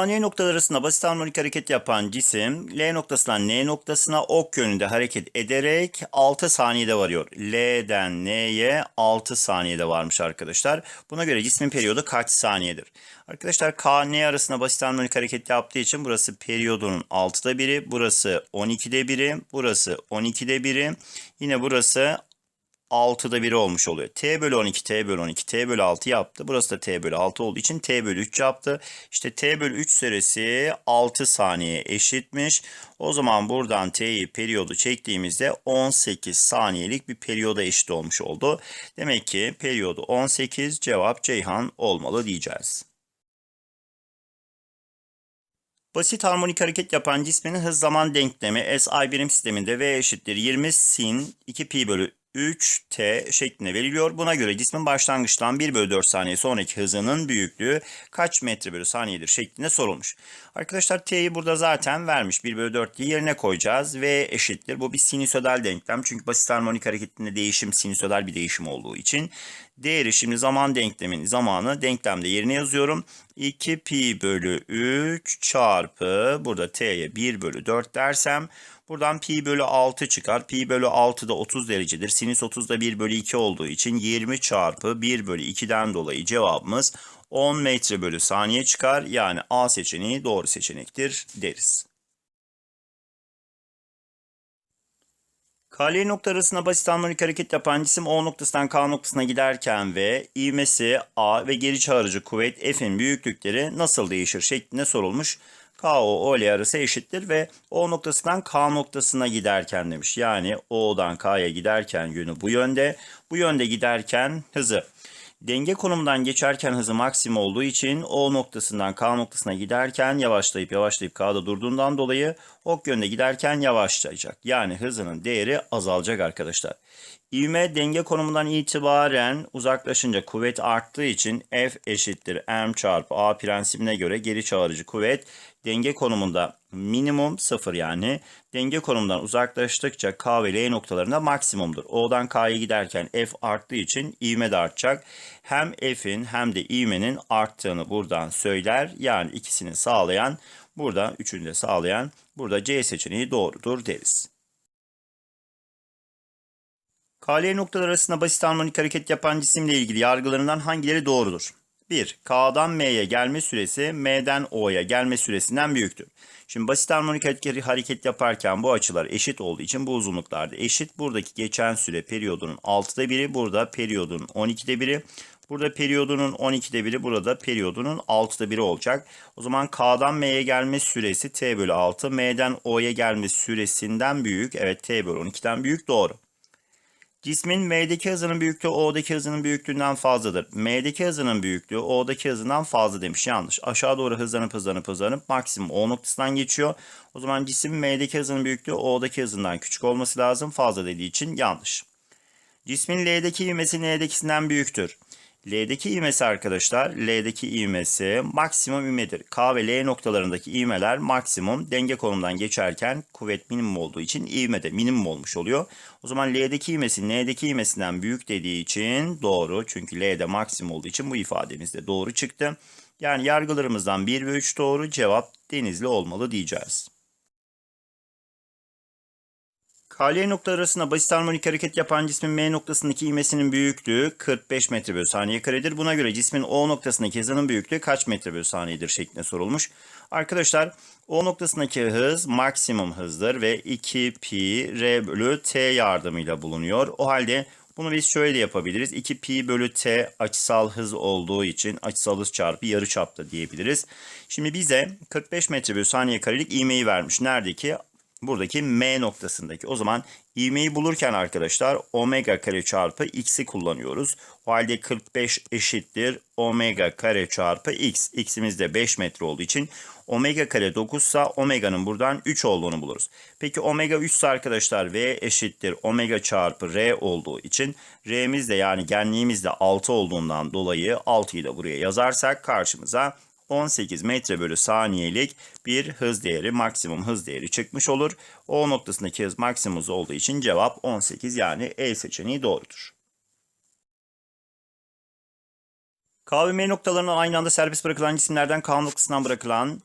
K, N noktaları arasında basit harmonik hareket yapan cisim L noktasından N noktasına ok yönünde hareket ederek 6 saniyede varıyor. L'den N'ye 6 saniyede varmış arkadaşlar. Buna göre cismin periyodu kaç saniyedir? Arkadaşlar K, N arasında basit harmonik hareket yaptığı için burası periyodunun 6'da biri, burası 12'de biri, burası 12'de biri, yine burası 6'da 1 olmuş oluyor. T bölü 12, T bölü 12, T bölü 6 yaptı. Burası da T bölü 6 olduğu için T bölü 3 yaptı. İşte T bölü 3 süresi 6 saniye eşitmiş. O zaman buradan T'yi periyodu çektiğimizde 18 saniyelik bir periyoda eşit olmuş oldu. Demek ki periyodu 18 cevap Ceyhan olmalı diyeceğiz. Basit harmonik hareket yapan cismin hız zaman denklemi SI birim sisteminde V eşittir 20 sin 2 pi bölü 3t şeklinde veriliyor. Buna göre cismin başlangıçtan 1 bölü 4 saniye sonraki hızının büyüklüğü kaç metre bölü saniyedir şeklinde sorulmuş. Arkadaşlar t'yi burada zaten vermiş. 1 bölü 4 diye yerine koyacağız. V eşittir. Bu bir sinüsödal denklem. Çünkü basit harmonik hareketinde değişim sinüsödal bir değişim olduğu için. Değeri şimdi zaman denklemin zamanı denklemde yerine yazıyorum. 2 pi bölü 3 çarpı burada t'ye 1 bölü 4 dersem Buradan pi bölü 6 çıkar. Pi bölü 6 da 30 derecedir. Sinüs 30 da 1 bölü 2 olduğu için 20 çarpı 1 bölü 2'den dolayı cevabımız 10 metre bölü saniye çıkar. Yani A seçeneği doğru seçenektir deriz. KL nokta arasında basit harmonik hareket yapan cisim O noktasından K noktasına giderken ve ivmesi A ve geri çağırıcı kuvvet F'in büyüklükleri nasıl değişir şeklinde sorulmuş. KO OL arası eşittir ve O noktasından K noktasına giderken demiş. Yani O'dan K'ya giderken yönü bu yönde. Bu yönde giderken hızı. Denge konumundan geçerken hızı maksimum olduğu için O noktasından K noktasına giderken yavaşlayıp yavaşlayıp K'da durduğundan dolayı ok yönde giderken yavaşlayacak. Yani hızının değeri azalacak arkadaşlar. İvme denge konumundan itibaren uzaklaşınca kuvvet arttığı için F eşittir M çarpı A prensibine göre geri çağırıcı kuvvet denge konumunda minimum sıfır yani denge konumundan uzaklaştıkça K ve L noktalarında maksimumdur. O'dan K'ya giderken F arttığı için ivme de artacak. Hem F'in hem de ivmenin arttığını buradan söyler. Yani ikisini sağlayan burada üçünü de sağlayan burada C seçeneği doğrudur deriz. KL noktalar arasında basit harmonik hareket yapan cisimle ilgili yargılarından hangileri doğrudur? 1. K'dan M'ye gelme süresi M'den O'ya gelme süresinden büyüktür. Şimdi basit harmonik hareket yaparken bu açılar eşit olduğu için bu uzunluklarda eşit. Buradaki geçen süre periyodunun 6'da biri, burada periyodun 12'de biri. Burada periyodunun 12'de biri, burada periyodunun 6'da biri olacak. O zaman K'dan M'ye gelme süresi T bölü 6, M'den O'ya gelme süresinden büyük. Evet T bölü 12'den büyük doğru. Cismin M'deki hızının büyüklüğü O'daki hızının büyüklüğünden fazladır. M'deki hızının büyüklüğü O'daki hızından fazla demiş. Yanlış. Aşağı doğru hızlanıp hızlanıp hızlanıp maksimum O noktasından geçiyor. O zaman cisim M'deki hızının büyüklüğü O'daki hızından küçük olması lazım. Fazla dediği için yanlış. Cismin L'deki ivmesi N'dekisinden büyüktür. L'deki ivmesi arkadaşlar, L'deki ivmesi maksimum ivmedir. K ve L noktalarındaki ivmeler maksimum denge konumundan geçerken kuvvet minimum olduğu için ivme minimum olmuş oluyor. O zaman L'deki ivmesi N'deki ivmesinden büyük dediği için doğru. Çünkü L'de maksimum olduğu için bu ifademiz de doğru çıktı. Yani yargılarımızdan 1 ve 3 doğru cevap denizli olmalı diyeceğiz. KL noktaları arasında basit harmonik hareket yapan cismin M noktasındaki ivmesinin büyüklüğü 45 metre bölü saniye karedir. Buna göre cismin O noktasındaki hızının büyüklüğü kaç metre bölü saniyedir şeklinde sorulmuş. Arkadaşlar O noktasındaki hız maksimum hızdır ve 2 pi r bölü t yardımıyla bulunuyor. O halde bunu biz şöyle yapabiliriz. 2 pi bölü t açısal hız olduğu için açısal hız çarpı yarı çapta diyebiliriz. Şimdi bize 45 metre bölü saniye karelik ivmeyi vermiş. Neredeki? Buradaki M noktasındaki. O zaman ivmeyi bulurken arkadaşlar omega kare çarpı x'i kullanıyoruz. O halde 45 eşittir omega kare çarpı x. x'imiz de 5 metre olduğu için omega kare 9 ise omega'nın buradan 3 olduğunu buluruz. Peki omega 3 ise arkadaşlar v eşittir omega çarpı r olduğu için r'miz de yani genliğimiz de 6 olduğundan dolayı 6'yı da buraya yazarsak karşımıza 18 metre bölü saniyelik bir hız değeri, maksimum hız değeri çıkmış olur. O noktasındaki hız maksimum olduğu için cevap 18 yani E seçeneği doğrudur. K ve M noktalarının aynı anda serbest bırakılan cisimlerden K noktasından bırakılan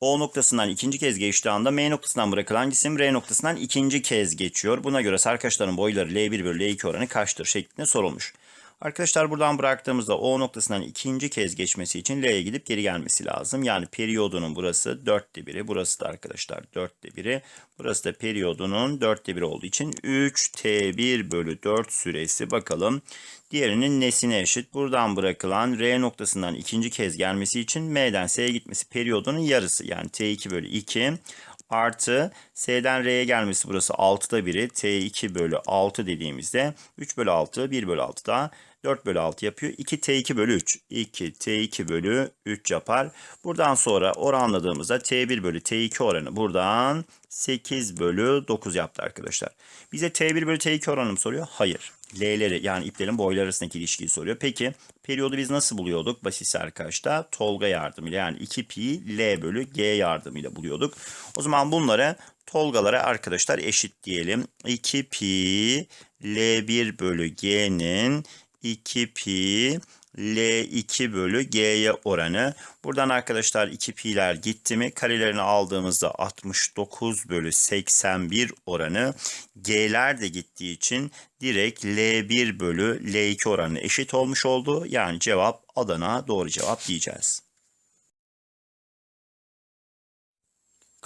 O noktasından ikinci kez geçtiği anda M noktasından bırakılan cisim R noktasından ikinci kez geçiyor. Buna göre sarkaçların boyları L1 bölü L2 oranı kaçtır şeklinde sorulmuş. Arkadaşlar buradan bıraktığımızda O noktasından ikinci kez geçmesi için L'ye gidip geri gelmesi lazım. Yani periyodunun burası dörtte biri. Burası da arkadaşlar dörtte biri. Burası da periyodunun dörtte biri olduğu için 3T1 bölü 4 süresi bakalım. Diğerinin nesine eşit? Buradan bırakılan R noktasından ikinci kez gelmesi için M'den S'ye gitmesi periyodunun yarısı. Yani T2 bölü 2 artı S'den R'ye gelmesi burası 6'da biri. T2 bölü 6 dediğimizde 3 bölü 6 1 bölü 6 da 4 bölü 6 yapıyor. 2 T2 bölü 3. 2 T2 bölü 3 yapar. Buradan sonra oranladığımızda T1 bölü T2 oranı buradan 8 bölü 9 yaptı arkadaşlar. Bize T1 bölü T2 oranı mı soruyor? Hayır. L'leri yani iplerin boyları arasındaki ilişkiyi soruyor. Peki periyodu biz nasıl buluyorduk? Basit arkadaşlar Tolga yardımıyla yani 2 pi L bölü G yardımıyla buluyorduk. O zaman bunları Tolgalara arkadaşlar eşit diyelim. 2 pi L1 bölü G'nin 2 pi L2 bölü G'ye oranı. Buradan arkadaşlar 2 pi'ler gitti mi? Karelerini aldığımızda 69 bölü 81 oranı. G'ler de gittiği için direkt L1 bölü L2 oranı eşit olmuş oldu. Yani cevap Adana doğru cevap diyeceğiz.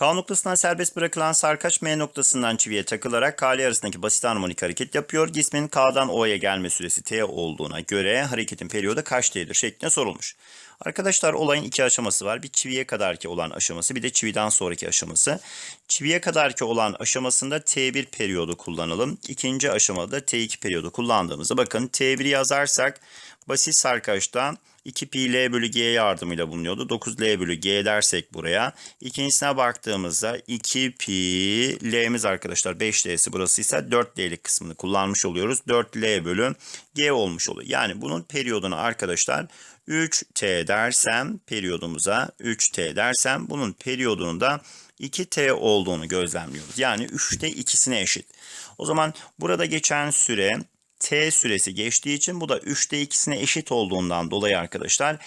K noktasından serbest bırakılan sarkaç M noktasından çiviye takılarak K'li arasındaki basit harmonik hareket yapıyor. Cismin K'dan O'ya gelme süresi T olduğuna göre hareketin periyodu kaç T'dir şeklinde sorulmuş. Arkadaşlar olayın iki aşaması var. Bir çiviye kadarki olan aşaması bir de çividen sonraki aşaması. Çiviye kadarki olan aşamasında T1 periyodu kullanalım. İkinci aşamada T2 periyodu kullandığımızda bakın T1'i yazarsak basit sarkaçta 2 pi L bölü G yardımıyla bulunuyordu. 9 L bölü G dersek buraya. İkincisine baktığımızda 2 pi L'miz arkadaşlar 5 L'si burası ise 4 L'lik kısmını kullanmış oluyoruz. 4 L bölü G olmuş oluyor. Yani bunun periyodunu arkadaşlar 3T dersem periyodumuza 3T dersem bunun periyodunun da 2T olduğunu gözlemliyoruz. Yani 3'te ikisine eşit. O zaman burada geçen süre t süresi geçtiği için bu da 3'te ikisine eşit olduğundan dolayı arkadaşlar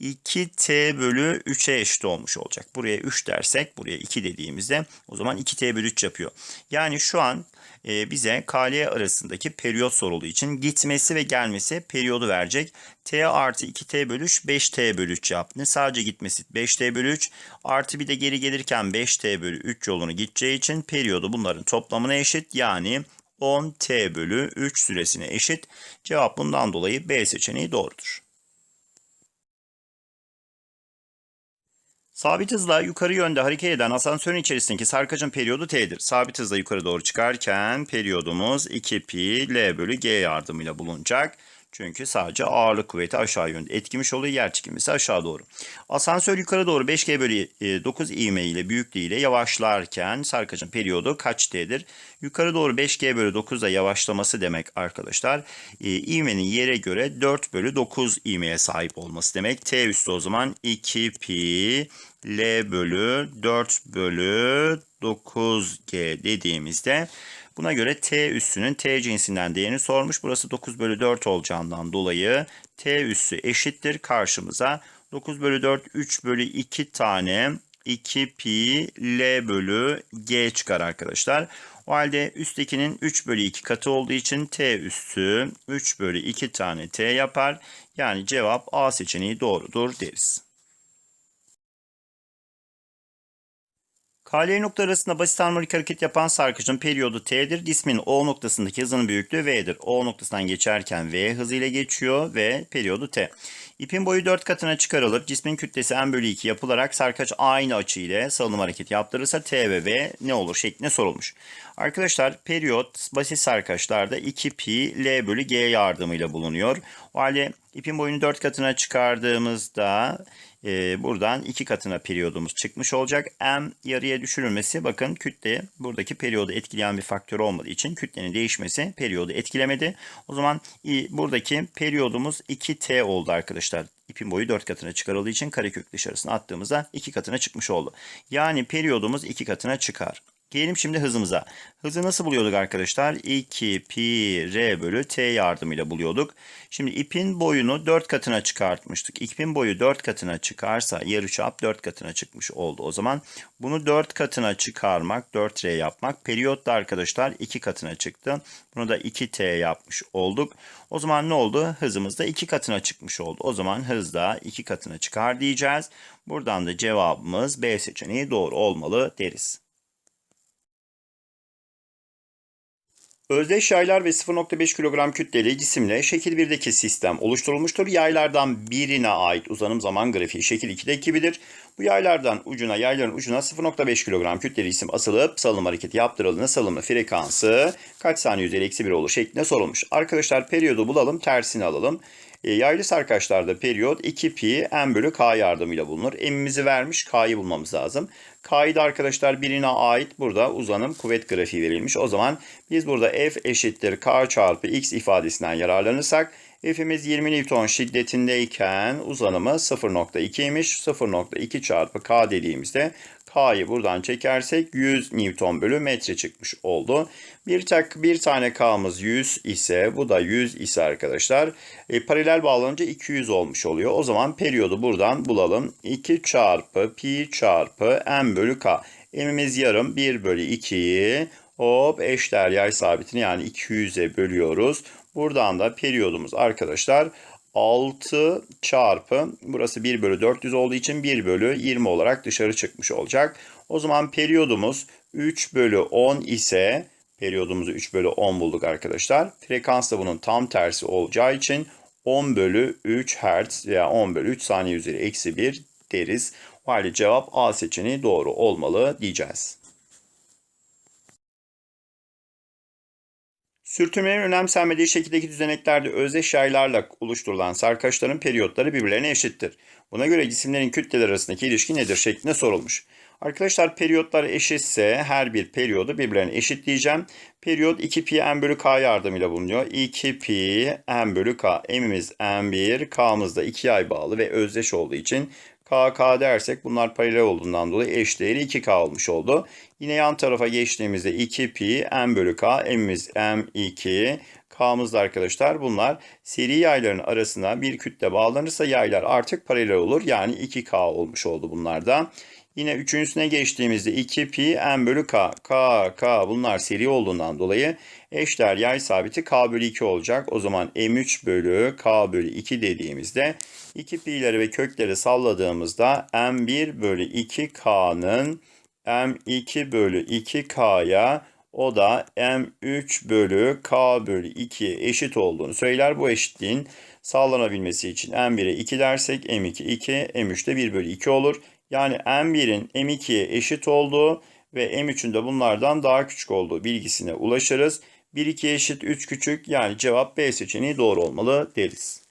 2t bölü 3'e eşit olmuş olacak. Buraya 3 dersek buraya 2 dediğimizde o zaman 2t bölü 3 yapıyor. Yani şu an e, bize KL arasındaki periyot sorulduğu için gitmesi ve gelmesi periyodu verecek. T artı 2T bölü 3 5T bölü 3 yaptı. Sadece gitmesi 5T bölü 3 artı bir de geri gelirken 5T bölü 3 yolunu gideceği için periyodu bunların toplamına eşit. Yani 10t bölü 3 süresine eşit. Cevap bundan dolayı B seçeneği doğrudur. Sabit hızla yukarı yönde hareket eden asansörün içerisindeki sarkacın periyodu T'dir. Sabit hızla yukarı doğru çıkarken periyodumuz 2 pi L bölü G yardımıyla bulunacak. Çünkü sadece ağırlık kuvveti aşağı yönde etkimiş oluyor. Yer çekilmesi aşağı doğru. Asansör yukarı doğru 5G bölü 9 ivme ile büyüklüğüyle yavaşlarken sarkacın periyodu kaç T'dir? Yukarı doğru 5G bölü 9 da yavaşlaması demek arkadaşlar. E, ivmenin yere göre 4 bölü 9 ivmeye sahip olması demek. T üstü o zaman 2 pi L bölü 4 bölü 9G dediğimizde Buna göre T üssünün T cinsinden değerini sormuş. Burası 9 bölü 4 olacağından dolayı T üssü eşittir karşımıza. 9 bölü 4 3 bölü 2 tane 2 pi L bölü G çıkar arkadaşlar. O halde üsttekinin 3 bölü 2 katı olduğu için T üssü 3 bölü 2 tane T yapar. Yani cevap A seçeneği doğrudur deriz. KL nokta arasında basit harmonik hareket yapan sarkıcın periyodu T'dir. Cismin O noktasındaki hızının büyüklüğü V'dir. O noktasından geçerken V hızıyla geçiyor ve periyodu T. İpin boyu 4 katına çıkarılıp cismin kütlesi M bölü 2 yapılarak sarkaç aynı açı ile salınım hareketi yaptırırsa T ve V ne olur şeklinde sorulmuş. Arkadaşlar periyot basit sarkaçlarda 2 pi L bölü G yardımıyla bulunuyor. O halde ipin boyunu 4 katına çıkardığımızda e, buradan 2 katına periyodumuz çıkmış olacak. M yarıya düşürülmesi bakın kütle buradaki periyodu etkileyen bir faktör olmadığı için kütlenin değişmesi periyodu etkilemedi. O zaman buradaki periyodumuz 2T oldu arkadaşlar. İpin boyu 4 katına çıkarıldığı için karekök dışarısına attığımızda 2 katına çıkmış oldu. Yani periyodumuz 2 katına çıkar. Gelelim şimdi hızımıza. Hızı nasıl buluyorduk arkadaşlar? 2 pi r bölü t yardımıyla buluyorduk. Şimdi ipin boyunu 4 katına çıkartmıştık. İpin boyu 4 katına çıkarsa yarıçap 4 katına çıkmış oldu. O zaman bunu 4 katına çıkarmak, 4r yapmak. Periyot da arkadaşlar 2 katına çıktı. Bunu da 2t yapmış olduk. O zaman ne oldu? Hızımız da 2 katına çıkmış oldu. O zaman hız da 2 katına çıkar diyeceğiz. Buradan da cevabımız B seçeneği doğru olmalı deriz. Özdeş yaylar ve 0.5 kilogram kütleli cisimle şekil 1'deki sistem oluşturulmuştur. Yaylardan birine ait uzanım zaman grafiği şekil 2'de gibidir. Bu yaylardan ucuna, yayların ucuna 0.5 kilogram kütleli cisim asılıp salınım hareketi yaptırıldığında salınma frekansı kaç saniye üzeri eksi 1 olur şeklinde sorulmuş. Arkadaşlar periyodu bulalım, tersini alalım. E, yaylı sarkaçlarda periyot 2 pi n bölü k yardımıyla bulunur. M'imizi vermiş, k'yı bulmamız lazım. K'yı da arkadaşlar birine ait burada uzanım kuvvet grafiği verilmiş. O zaman biz burada F eşittir K çarpı X ifadesinden yararlanırsak F'imiz 20 Newton şiddetindeyken uzanımı 0.2'ymiş. 0.2 çarpı K dediğimizde K'yı buradan çekersek 100 Newton bölü metre çıkmış oldu. Bir tak bir tane K'mız 100 ise bu da 100 ise arkadaşlar e, paralel bağlanınca 200 olmuş oluyor. O zaman periyodu buradan bulalım. 2 çarpı pi çarpı m bölü k. M'imiz yarım 1 bölü 2'yi hop eşdeğer yay sabitini yani 200'e bölüyoruz. Buradan da periyodumuz arkadaşlar 6 çarpı burası 1 bölü 400 olduğu için 1 bölü 20 olarak dışarı çıkmış olacak. O zaman periyodumuz 3 bölü 10 ise periyodumuzu 3 bölü 10 bulduk arkadaşlar. Frekans da bunun tam tersi olacağı için 10 bölü 3 Hz veya 10 bölü 3 saniye üzeri eksi 1 deriz. O halde cevap A seçeneği doğru olmalı diyeceğiz. Sürtünmenin önemsenmediği şekildeki düzeneklerde özdeş yaylarla oluşturulan sarkaçların periyotları birbirlerine eşittir. Buna göre cisimlerin kütleleri arasındaki ilişki nedir şeklinde sorulmuş. Arkadaşlar periyotlar eşitse her bir periyodu birbirlerine eşitleyeceğim. Periyot 2 pi n bölü k yardımıyla bulunuyor. 2 pi n bölü k. M'imiz n1, k'mız da 2 ay bağlı ve özdeş olduğu için k, k dersek bunlar paralel olduğundan dolayı eş değeri 2k olmuş oldu. Yine yan tarafa geçtiğimizde 2 pi n bölü k, m'imiz m2, k'mız da arkadaşlar bunlar seri yayların arasına bir kütle bağlanırsa yaylar artık paralel olur. Yani 2k olmuş oldu bunlarda. Yine üçüncüsüne geçtiğimizde 2 pi n bölü k, k, k bunlar seri olduğundan dolayı eşdeğer yay sabiti k bölü 2 olacak. O zaman m3 bölü k bölü 2 dediğimizde 2 pi'leri ve kökleri salladığımızda m1 bölü 2k'nın m2 bölü 2k'ya o da m3 bölü k bölü 2'ye eşit olduğunu söyler. Bu eşitliğin sağlanabilmesi için m1'e 2 dersek m2 2, m3 de 1 bölü 2 olur. Yani M1'in M2'ye eşit olduğu ve M3'ün de bunlardan daha küçük olduğu bilgisine ulaşırız. 1 2 eşit 3 küçük yani cevap B seçeneği doğru olmalı deriz.